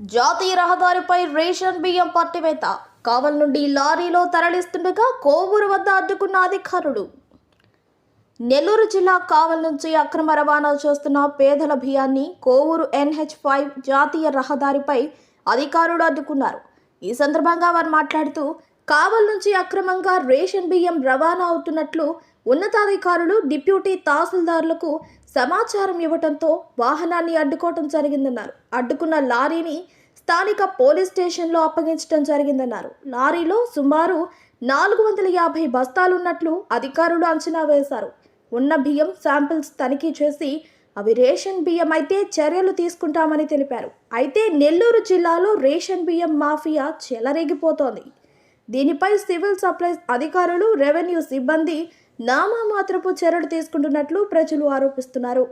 జాతీయ రహదారిపై రేషన్ బియ్యం పట్టివేత కావల్ నుండి లారీలో తరలిస్తుండగా కోవూరు వద్ద అడ్డుకున్న అధికారులు. నెల్లూరు జిల్లా కావల్ నుంచి అక్రమ రవాణా చేస్తున్న పేదల బియ్యాన్ని కోవూరు ఎన్హెచ్ ఫైవ్ జాతీయ రహదారిపై అధికారులు అడ్డుకున్నారు. ఈ సందర్భంగా వారు మాట్లాడుతూ కావల్ నుంచి అక్రమంగా రేషన్ బియ్యం రవాణా అవుతున్నట్లు ఉన్నతాధికారులు డిప్యూటీ తహసీల్దారులకు సమాచారం ఇవ్వడంతో వాహనాన్ని అడ్డుకోవటం జరిగిందన్నారు. అడ్డుకున్న లారీని స్థానిక పోలీస్ స్టేషన్లో అప్పగించడం జరిగిందన్నారు. లారీలో సుమారు నాలుగు వందల యాభై బస్తాలున్నట్లు అధికారులు అంచనా వేశారు. ఉన్న బియ్యం శాంపిల్స్ తనిఖీ చేసి అవి రేషన్ బియ్యం అయితే చర్యలు తీసుకుంటామని తెలిపారు. అయితే నెల్లూరు జిల్లాలో రేషన్ బియ్యం మాఫియా చెలరేగిపోతోంది. దీనిపై సివిల్ సప్లైస్ అధికారులు రెవెన్యూ సిబ్బంది నామమాత్రపు చర్యలు తీసుకుంటున్నట్లు ప్రజలు ఆరోపిస్తున్నారు.